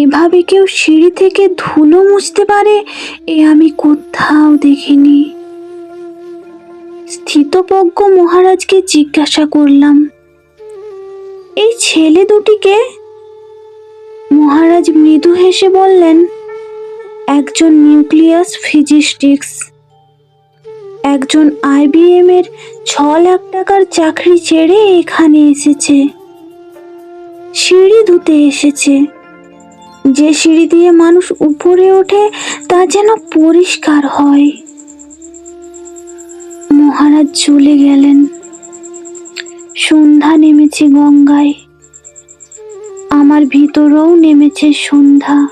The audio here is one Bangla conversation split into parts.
এভাবে কেউ সিঁড়ি থেকে ধুলো মুছতে পারে? এ আমি কোথাও দেখিনি। স্থিতপজ্ঞ মহারাজকে জিজ্ঞাসা করলাম, এই ছেলে দুটিকে মহারাজ মৃদু হেসে বললেন, একজন নিউক্লিয়াস ফিজিস্টিক্স, একজন আইবিএম এর ছ লাখ টাকার চাকরি ছেড়ে এখানে এসেছে। সিঁড়ি ধুতে এসেছে। যে সিঁড়ি দিয়ে মানুষ উপরে ওঠে, তা যেন পরিষ্কার হয়। মহারাজ চলে গেলেন। সন্ধ্যা নেমেছে গঙ্গায়। আমার ভিতরেও নেমেছে সন্ধ্যা।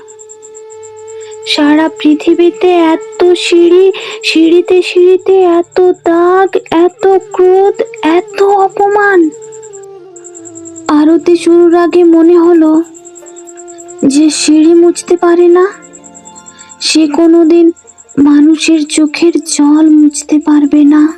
সারা পৃথিবীতে এত সিঁড়ি, সিঁড়িতে সিঁড়িতে এত দাগ, এত ক্রোধ, এত অপমান। আরতি শুরুর আগে মনে হলো যে সিঁড়ি মুছতে পারে না সে কোনোদিন মানুষের চোখের জল মুছতে পারবে না।